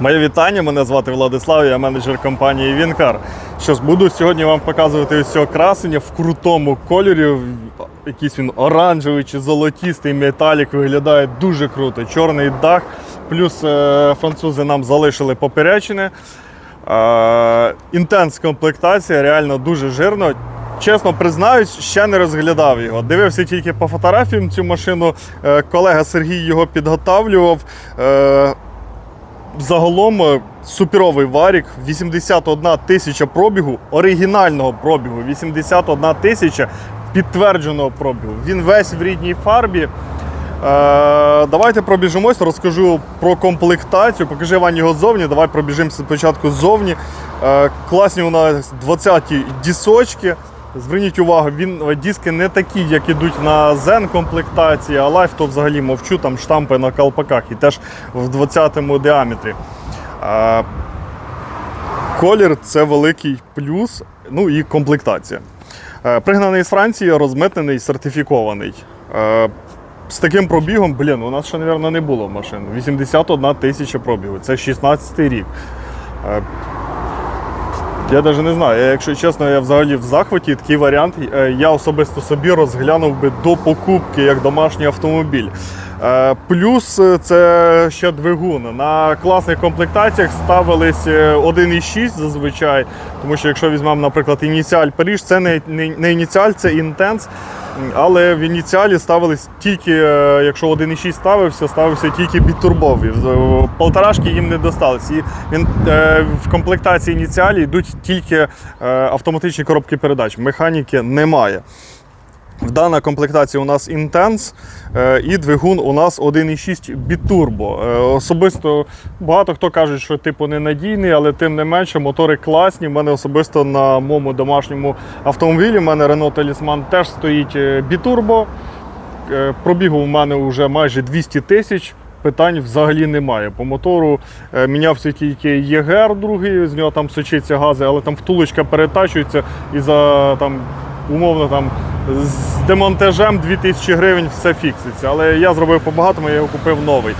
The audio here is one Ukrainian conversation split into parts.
Моє вітання, мене звати Владислав, я менеджер компанії Вінкар. Що ж, буду сьогодні вам показувати ось цього красення в крутому кольорі. Якийсь він оранжевий чи золотістий металік виглядає дуже круто. Чорний дах, плюс е, французи нам залишили поперечини. Е, інтенс комплектація, реально дуже жирно. Чесно признаюсь, ще не розглядав його. Дивився тільки по фотографіям цю машину. Е, колега Сергій його підготавлював. Загалом е, суперовий варік, 81 тисяча пробігу, оригінального пробігу, 81 тисяча підтвердженого пробігу. Він весь в рідній фарбі. Е, давайте пробіжимось, розкажу про комплектацію. Покажи Вань його ззовні. Давай пробіжимося спочатку ззовні. Е, класні у нас 20-ті дісочки. Зверніть увагу, він е, диски не такі, як ідуть на Zen комплектації, а Life то взагалі мовчу, там штампи на колпаках і теж в 20-му діаметрі. Е, Колір це великий плюс, ну і комплектація. Е, Пригнаний з Франції, розмитнений, сертифікований. Е, З таким пробігом, блін, у нас ще, мабуть, не було машин. 81 тисяча пробігу. Це 16 рік. Я навіть не знаю. Якщо чесно, я взагалі в захваті такий варіант. е, Я особисто собі розглянув би до покупки як домашній автомобіль. Е, Плюс е, це ще двигун. На класних комплектаціях ставились е, 1,6 зазвичай. Тому що якщо візьмемо, наприклад, ініціаль Паріж, це не, не, не ініціаль, це інтенс. Але в ініціалі ставились тільки, е, якщо 1,6 ставився, ставився тільки бітурбові. В- Полторашки їм не достались. І він, е, в комплектації ініціалі йдуть тільки е, автоматичні коробки передач. Механіки немає. В даній комплектації у нас Intense е, і двигун у нас 1,6 бітурбо. Е, Особисто багато хто каже, що типу ненадійний, але тим не менше мотори класні. У мене особисто на моєму домашньому автомобілі, у мене Renault Talisman теж стоїть е, бітурбо. Пробігу у мене вже майже 200 тисяч. Питань взагалі немає. По мотору мінявся тільки ЄГР другий, з нього там сочиться гази, але там втулочка перетачується і за там, умовно там з демонтажем 2000 гривень все фікситься. Але я зробив по-багатому, я його купив новий.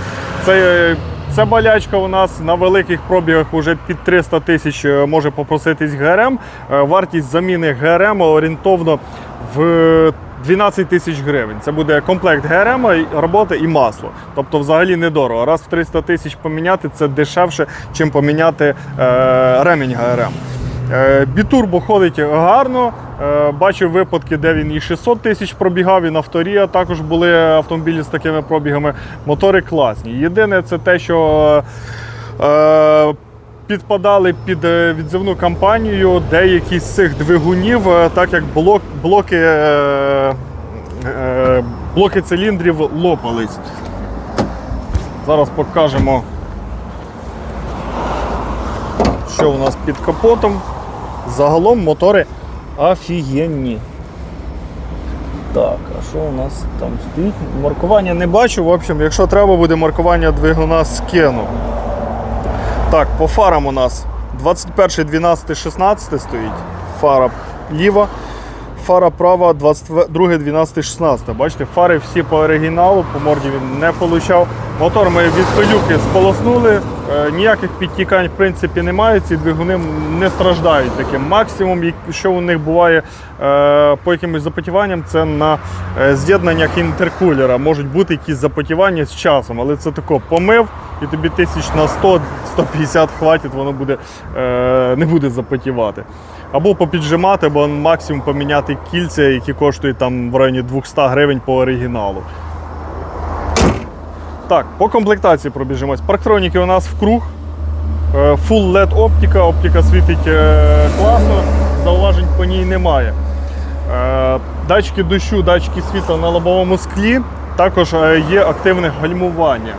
Це, це болячка у нас на великих пробігах вже під 300 тисяч е, може попроситись ГРМ. Е, Вартість заміни ГРМ орієнтовно в 12 тисяч гривень. Це буде комплект ГРМ, роботи і масло. Тобто взагалі недорого. Раз в 300 тисяч поміняти це дешевше, чим поміняти е, ремінь ГРМ. Е, Бітурбо ходить гарно. Е, Бачив випадки, де він і 600 тисяч пробігав, і на Авторія також були автомобілі з такими пробігами. Мотори класні. Єдине, це те, що е, підпадали під відзивну кампанію деякі з цих двигунів, так як блок, блоки, блоки циліндрів лопались. Зараз покажемо, що у нас під капотом. Загалом мотори офігенні. Так, а що у нас там стоїть? Маркування не бачу. В общем, якщо треба буде маркування двигуна скину. Так, по фарам у нас 21, 12, 16 стоїть. Фара ліва. Фара права 22, 12, 16. Бачите, фари всі по оригіналу, по морді він не получав. Мотор ми від пилюки сполоснули, е, ніяких підтікань в принципі немає. Ці двигуни не страждають таким. Максимум, що у них буває е, по якимось запотіванням, це на е, з'єднаннях інтеркулера. Можуть бути якісь запотівання з часом, але це тако помив і тобі тисяч на 100-150 хватить, воно буде, е, не буде запотівати. Або попіджимати, або максимум поміняти кільця, які коштують там в районі 200 гривень по оригіналу. Так, по комплектації пробіжимось. Парктроніки у нас в круг. Е, Full LED оптика, оптика світить е, класно, зауважень по ній немає. Е, Датчики дощу, датчики світла на лобовому склі. Також є активне гальмування.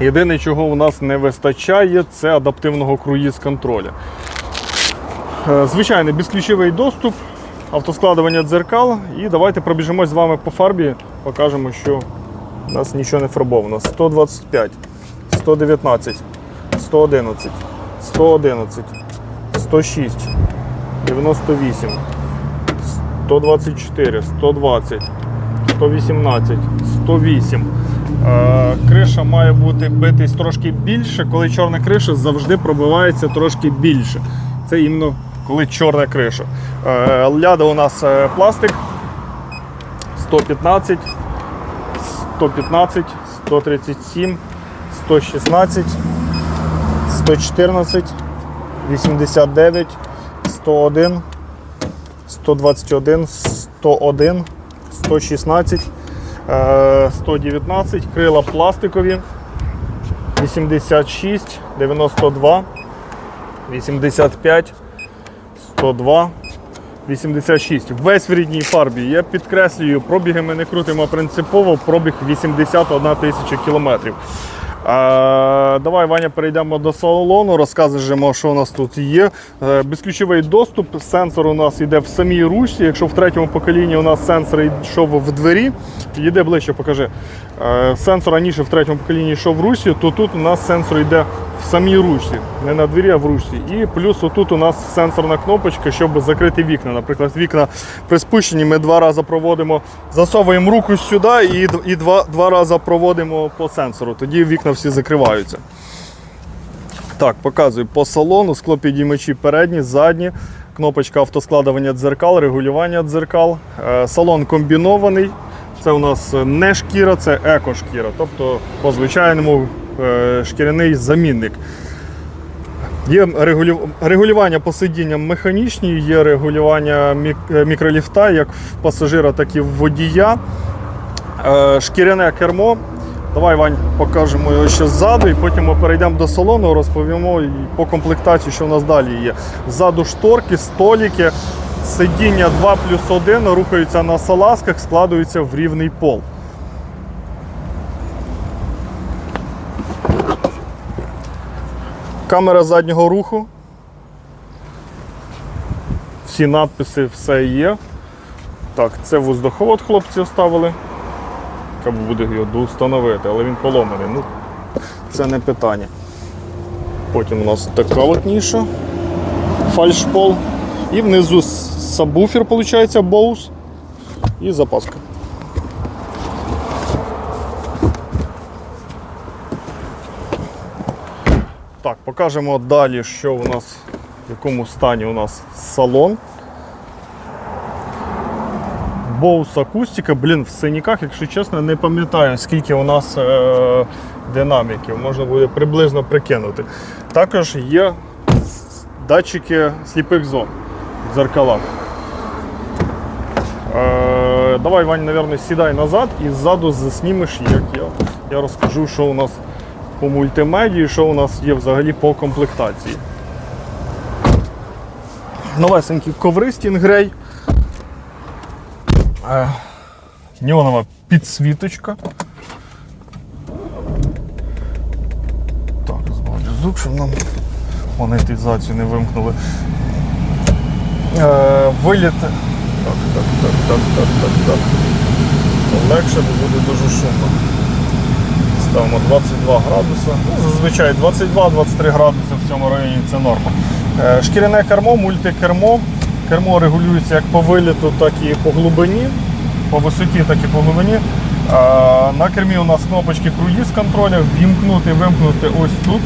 Єдине, чого у нас не вистачає, це адаптивного круїз-контроля. Е, Звичайний безключовий доступ, автоскладування дзеркал. І давайте пробіжимось з вами по фарбі, покажемо, що у нас нічого не фарбовано. 125, 119, 111, 111, 106, 98, 124, 120, 118, 108. Е, Криша має бути битись трошки більше, коли чорна криша завжди пробивається трошки більше. Це іменно коли чорна криша. Е, Ляда у нас е, пластик 115, 115, 137, 116, 114, 89, 101, 121, 101, 116, е, 119, крила пластикові, 86, 92, 85, 102, 86. Весь в рідній фарбі. Я підкреслюю, пробіги ми не крутимо принципово, пробіг 81 тисяча кілометрів. А, давай, Ваня, перейдемо до салону, розкажемо, що у нас тут є. Е, Безключовий доступ. Сенсор у нас йде в самій ручці. Якщо в третьому поколінні у нас сенсор йшов в двері, йде ближче, покажи. Е, Сенсор раніше в третьому поколінні йшов в ручці, то тут у нас сенсор йде в самій ручці, не на двері, а в ручці. І плюс отут у нас сенсорна кнопочка, щоб закрити вікна. Наприклад, вікна при спущенні ми два рази проводимо, засовуємо руку сюди і, і два, два рази проводимо по сенсору. Тоді вікна всі закриваються. Так, показую по салону, склопідіймачі передні, задні, кнопочка автоскладування дзеркал, регулювання дзеркал. Е, Салон комбінований. Це у нас не шкіра, це еко-шкіра, тобто по звичайному е, шкіряний замінник. Є регулювання по сидінням механічні, є регулювання е, мікроліфта як в пасажира, так і в водія. Е, Шкіряне кермо. Давай, Вань, покажемо його ще ззаду, і потім ми перейдемо до салону, розповімо по комплектації, що у нас далі є. Ззаду шторки, століки, сидіння 2 плюс 1 рухаються на салазках, складуються в рівний пол. Камера заднього руху. Всі надписи, все є. Так, це воздуховод хлопці оставили. Треба буде його встановити, але він поломаний. Ну, це не питання. Потім у нас така от ніша, фальшпол. І внизу сабвуфер, виходить, боус і запаска. Так, покажемо далі, що у нас, в якому стані у нас салон. Боус акустика, блін, в синяках, якщо чесно, не пам'ятаю, скільки у нас е- динаміків, можна буде приблизно прикинути. Також є датчики сліпих зон в дзеркалах. Е- давай, Вань, мабуть, сідай назад і ззаду заснімеш, як я, я розкажу, що у нас по мультимедії, що у нас є взагалі по комплектації. Новесенькі коври Stingray. Е, Неонова підсвіточка. Так, зводю звук, щоб нам монетизацію не вимкнули. Е, виліт. Так, так, так, так, так, так, так. Легше, бо буде дуже шумно. Ставимо 22 градуси. Ну, зазвичай 22-23 градуси в цьому районі це норма. Е, Шкіряне кермо, мультикермо. Кермо регулюється як по виліту, так і по глибині, по висоті, так і по глибині. Е, На кермі у нас кнопочки круїз контроля, вімкнути, вимкнути ось тут.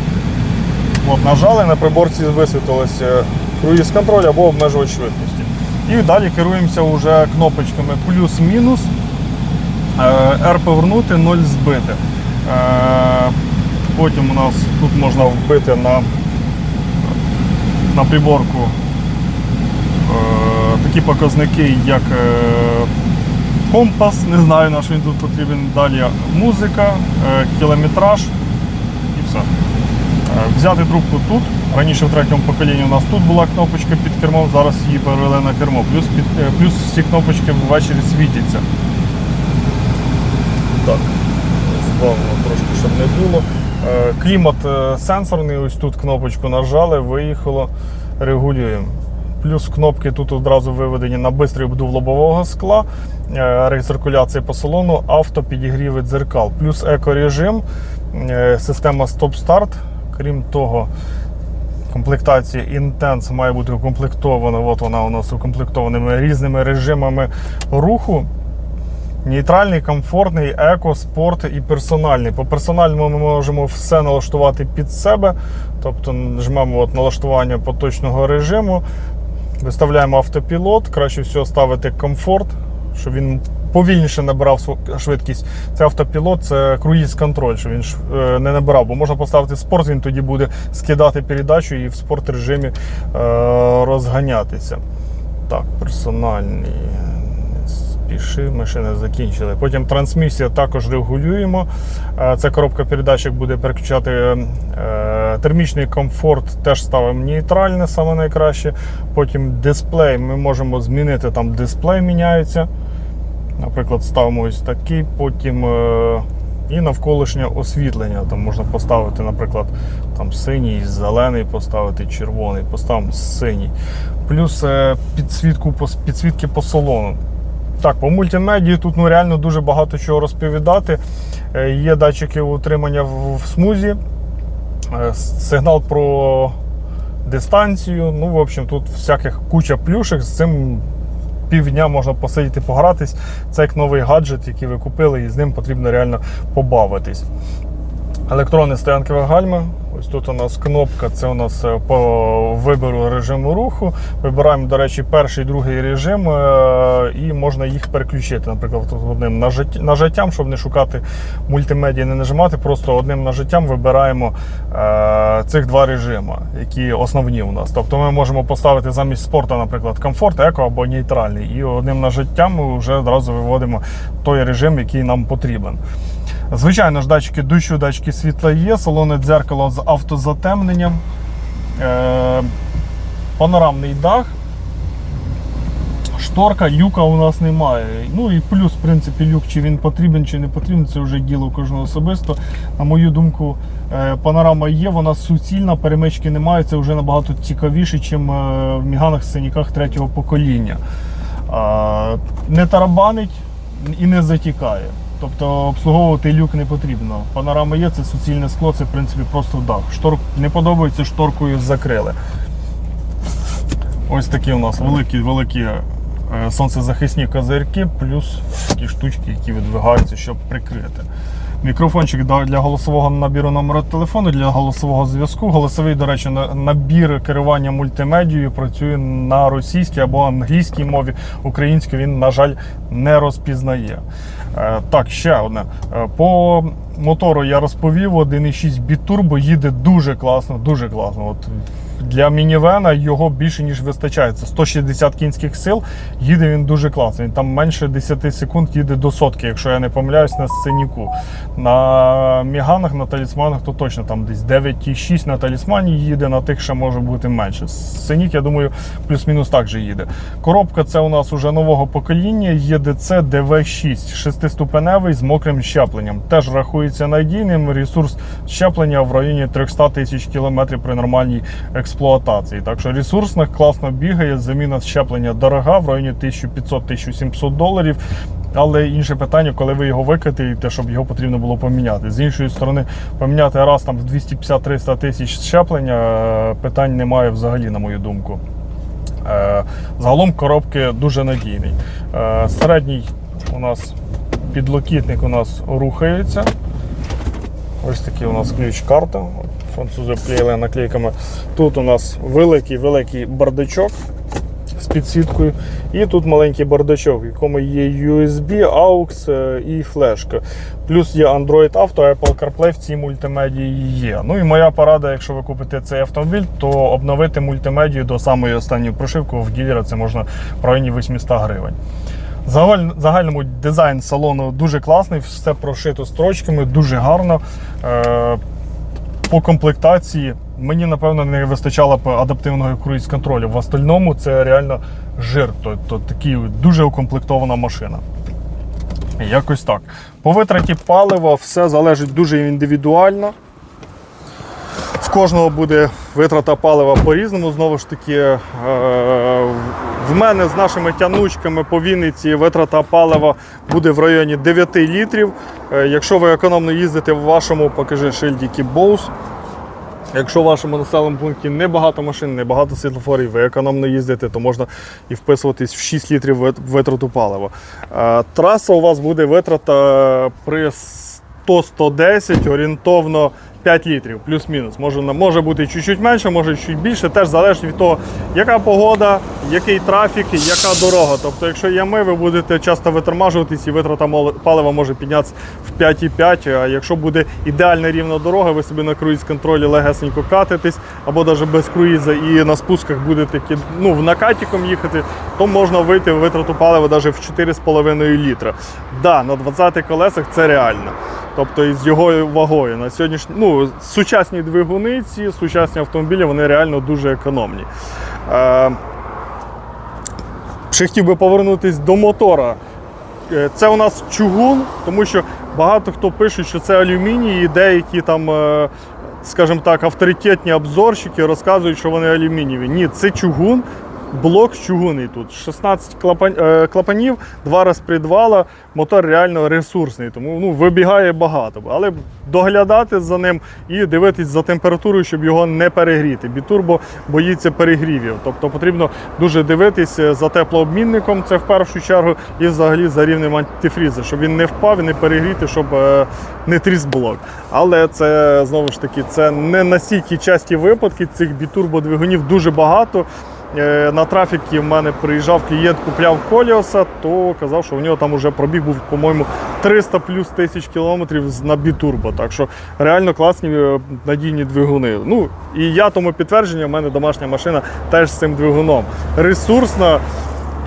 От, нажали, на приборці висвітилося круїз контроль або обмежувач швидкості. І далі керуємося вже кнопочками плюс-мінус. Е, R повернути, 0 збити. Е, Потім у нас тут можна вбити на, на приборку е, такі показники, як е, компас, не знаю на що він тут потрібен. Далі музика, кілометраж і все. Взяти трубку тут. Раніше в третьому поколінні у нас тут була кнопочка під кермом, зараз її перевели на кермо. Плюс, під, плюс всі кнопочки ввечері світяться. Так, збавимо трошки, щоб не було. Е, Клімат е, сенсорний, ось тут кнопочку нажали, виїхало, регулюємо. Плюс кнопки тут одразу виведені на бистрий обдув лобового скла, е, рециркуляція по салону, автопідігріви дзеркал, плюс екорежим, система стоп-старт. Крім того, комплектація Intense має бути укомплектована. От вона у нас укомплектованими різними режимами руху. Нейтральний, комфортний, еко, спорт і персональний. По персональному ми можемо все налаштувати під себе. Тобто жмемо от налаштування поточного режиму, виставляємо автопілот, краще всього ставити комфорт, щоб він повільніше набирав швидкість. Це автопілот, це круїз контроль, щоб він е, не набирав, бо можна поставити спорт, він тоді буде скидати передачу і в спорт режимі е, розганятися. Так, персональний. Не Спіши, ми ще закінчили. Потім трансмісія також регулюємо. Це коробка передач, буде переключати е, термічний комфорт, теж ставимо нейтральне, саме найкраще. Потім дисплей ми можемо змінити, там дисплей міняється. Наприклад, ставимо ось такий, потім е, і навколишнє освітлення. Там можна поставити, наприклад, там синій, зелений, поставити червоний, поставимо синій. Плюс е, підсвітку, підсвітки по салону. Так, по мультимедії тут ну, реально дуже багато чого розповідати. Е, Є датчики утримання в, смузі, е, сигнал про дистанцію. Ну, в общем, тут всяких куча плюшек. З цим півдня можна посидіти, погратись. Це як новий гаджет, який ви купили, і з ним потрібно реально побавитись. Електронне стоянкове гальма. Ось тут у нас кнопка, це у нас е, по вибору режиму руху. Вибираємо, до речі, перший другий режим, е, і можна їх переключити. Наприклад, одним нажаттям, щоб не шукати мультимедіа, не нажимати, просто одним нажаттям вибираємо е, цих два режими, які основні у нас. Тобто ми можемо поставити замість спорту, наприклад, комфорт, еко або нейтральний. І одним нажаттям ми вже одразу виводимо той режим, який нам потрібен. Звичайно ж, датчики дощу, датчики світла є, салонне дзеркало з автозатемненням, е- панорамний дах, шторка, люка у нас немає. Ну і плюс, в принципі, люк, чи він потрібен, чи не потрібен, це вже діло кожного особисто. На мою думку, е, панорама є, вона суцільна, перемички немає, це вже набагато цікавіше, ніж в міганах синіках третього покоління. А, Не тарабанить і не затікає. Тобто обслуговувати люк не потрібно. Панорама є, це суцільне скло, це в принципі просто дах. Штор не подобається, шторкою закрили. Ось такі у нас великі великі е, сонцезахисні козирки, плюс такі штучки, які видвигаються, щоб прикрити. Мікрофончик для голосового набіру номера телефону, для голосового зв'язку. Голосовий, до речі, набір керування мультимедією працює на російській або англійській мові. Українську він, на жаль, не розпізнає. Е, Так, ще одне. Е, По мотору я розповів, 1,6 бітурбо їде дуже класно, дуже класно. От для мінівена його більше ніж вистачає. Це 160 кінських сил. Їде він дуже класно. Він там менше 10 секунд їде до сотки, якщо я не помиляюсь, на сценіку. На міганах, на талісманах, то точно там десь 9,6 на талісмані їде, на тих ще може бути менше. Сценік, я думаю, плюс-мінус так же їде. Коробка це у нас уже нового покоління, ЄДЦ ДВ6, шестиступеневий з мокрим щепленням. Теж рахується надійним. Ресурс щеплення в районі 300 тисяч кілометрів при нормальній експлуатації. Так що ресурсно, класно бігає, заміна щеплення дорога в районі 1500-1700 доларів. Але інше питання, коли ви його викатаєте, щоб його потрібно було поміняти. З іншої сторони, поміняти раз там в 250-300 тисяч щеплення е, питань немає взагалі, на мою думку. Е, Загалом коробки дуже надійний. Е, Середній у нас підлокітник у нас рухається. Ось такий у нас ключ-карта. Французи вклеїли наклейками. Тут у нас великий-великий бардачок з підсвіткою. І тут маленький бардачок, в якому є USB, AUX е, і флешка. Плюс є Android Auto, Apple CarPlay в цій мультимедії є. Ну і моя порада, якщо ви купите цей автомобіль, то обновити мультимедію до самої останньої прошивки в ділера це можна в районі 800 гривень. Загаль, загальному дизайн салону дуже класний, все прошито строчками, дуже гарно. Е, по комплектації мені напевно не вистачало б адаптивного круїз контролю. В остальному це реально жир, тобто такий дуже укомплектована машина. Якось так. По витраті палива все залежить дуже індивідуально. В кожного буде витрата палива по-різному. Знову ж таки, е, в мене з нашими тянучками по Вінниці витрата палива буде в районі 9 літрів. Е, Якщо ви економно їздите в вашому, покажи шильдики Bose. Якщо в вашому населеному пункті небагато машин, небагато світлофорів, ви економно їздите, то можна і вписуватись в 6 літрів витрату палива. Е, Траса у вас буде витрата при 100-110 орієнтовно 5 літрів, плюс-мінус. Може, може бути чуть-чуть менше, може чуть більше, теж залежить від того, яка погода, який трафік, яка дорога. Тобто, якщо ями, ви будете часто витормажуватись і витрата палива може піднятися в 5,5. А якщо буде ідеальна рівна дорога, ви собі на круїз-контролі легесенько катитесь, або навіть без круїза і на спусках будете ну, в накатіком їхати, то можна вийти в витрату палива навіть в 4,5 літра. Да, на 20 колесах це реально. Тобто із його вагою на сьогоднішній ну, сучасні двигуни, ці сучасні автомобілі, вони реально дуже економні. Е, ще хотів би повернутися до мотора. Е, Це у нас чугун, тому що багато хто пише, що це алюміній, і деякі там, е, скажімо так, авторитетні обзорщики розказують, що вони алюмінієві. Ні, це чугун. Блок чугунний тут. 16 клапан, е, клапанів, два розпредвала, мотор реально ресурсний, тому ну, вибігає багато. Але доглядати за ним і дивитись за температурою, щоб його не перегріти. Бітурбо боїться перегрівів. Тобто потрібно дуже дивитись е, за теплообмінником, це в першу чергу, і взагалі за рівнем антифрізу, щоб він не впав і не перегріти, щоб е, не тріс блок. Але це знову ж таки це не настільки часті випадки. Цих бітурбодвигунів дуже багато. Е, На трафіки в мене приїжджав клієнт, купляв коліоса, то казав, що у нього там уже пробіг був, по-моєму, 300 плюс тисяч кілометрів з- на бітурбо. Так що реально класні е, надійні двигуни. Ну і я тому підтвердження, в мене домашня машина теж з цим двигуном. Ресурсна.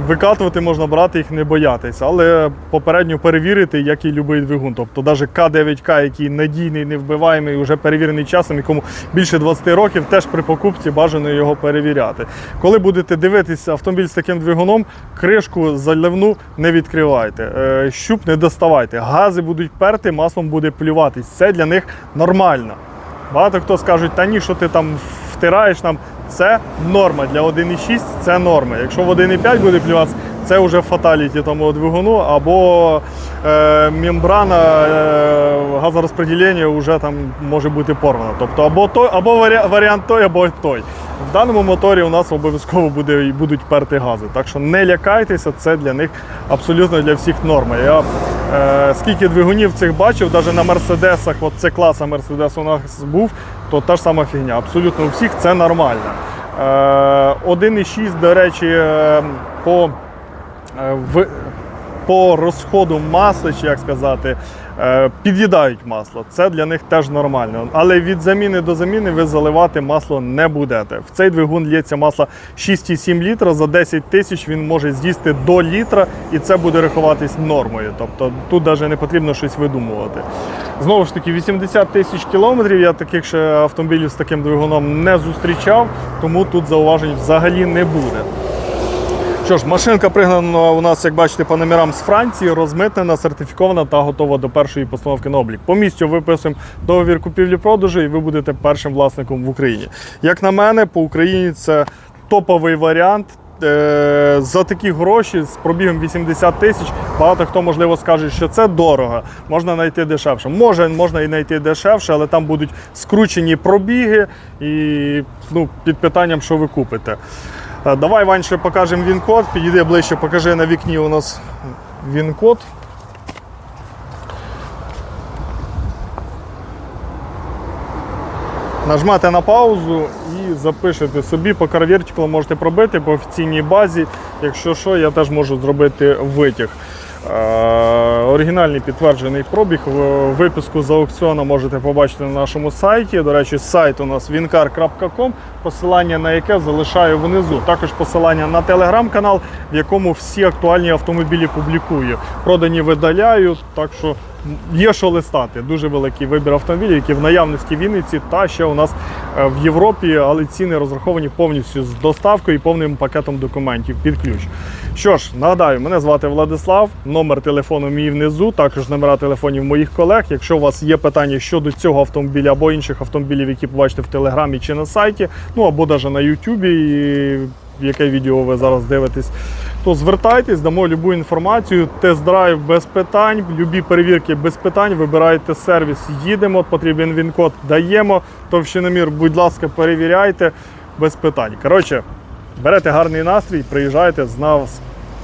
Викатувати можна брати їх, не боятися, але попередньо перевірити, як і будь-який двигун. Тобто навіть К9К, який надійний, невбиваємий, вже перевірений часом, якому більше 20 років, теж при покупці бажано його перевіряти. Коли будете дивитися автомобіль з таким двигуном, кришку заливну не відкривайте, е, щуп не доставайте, гази будуть перти, маслом буде плюватись. Це для них нормально. Багато хто скажуть, та ні, що ти там втираєш нам. Це норма для 1,6 це норма. Якщо в 1,5 буде плюватися, це вже фаталіті тому двигуну, або е, мембрана е, газорозподілення вже там може бути порвана. Тобто або той, або варі- варіант той, або той. В даному моторі у нас обов'язково буде, будуть перти гази. Так що не лякайтеся, це для них абсолютно для всіх норма. Я е, скільки двигунів цих бачив, навіть на мерседесах, от це класа Мерседес у нас був, то та ж сама фігня. Абсолютно у всіх це нормально. Е, 1,6, до речі, е, по, е, в, по розходу масла, чи як сказати, е, під'їдають масло. Це для них теж нормально. Але від заміни до заміни ви заливати масло не будете. В цей двигун лється масло 6,7 літра. За 10 тисяч він може з'їсти до літра, і це буде рахуватись нормою. Тобто тут навіть не потрібно щось видумувати. Знову ж таки, 80 тисяч кілометрів. Я таких ще автомобілів з таким двигуном не зустрічав, тому тут зауважень взагалі не буде. Що ж, машинка пригнана у нас, як бачите, по номерам з Франції, розмитнена, сертифікована та готова до першої постановки на облік. По місцю виписуємо договір купівлі-продажу, і ви будете першим власником в Україні. Як на мене, по Україні це топовий варіант. Е, За такі гроші з пробігом 80 тисяч багато хто можливо скаже, що це дорого, можна знайти дешевше. Може, можна і знайти дешевше, але там будуть скручені пробіги і ну, під питанням, що ви купите. Е, Давай, Ванше, покажемо він-код. Підійди ближче, покажи на вікні у нас він-код. Нажмете на паузу і запишете собі по CarVertical можете пробити по офіційній базі. Якщо що, я теж можу зробити витяг. Оригінальний підтверджений пробіг. Виписку з аукціону можете побачити на нашому сайті. До речі, сайт у нас wincar.com, посилання на яке залишаю внизу. Також посилання на телеграм-канал, в якому всі актуальні автомобілі публікую. Продані видаляю, так що є що листати. Дуже великий вибір автомобілів, які в наявності в Вінниці та ще у нас е, в Європі, але ціни розраховані повністю з доставкою і повним пакетом документів під ключ. Що ж, нагадаю, мене звати Владислав, номер телефону мій внизу, також номера телефонів моїх колег. Якщо у вас є питання щодо цього автомобіля або інших автомобілів, які побачите в телеграмі чи на сайті, ну або навіть на Ютубі, яке відео ви зараз дивитесь, то звертайтесь, дамо любу інформацію. Тест-драйв без питань, любі перевірки без питань. Вибирайте сервіс, їдемо, потрібен він-код, даємо. Товщиномір, будь ласка, перевіряйте без питань. Коротше, берете гарний настрій, приїжджайте, з нас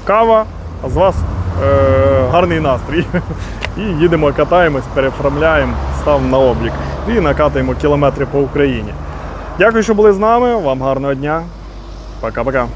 кава, а з вас е, гарний настрій. І їдемо, катаємось, переформляємо, став на облік і накатаємо кілометри по Україні. Дякую, що були з нами. Вам гарного дня. Пока-пока.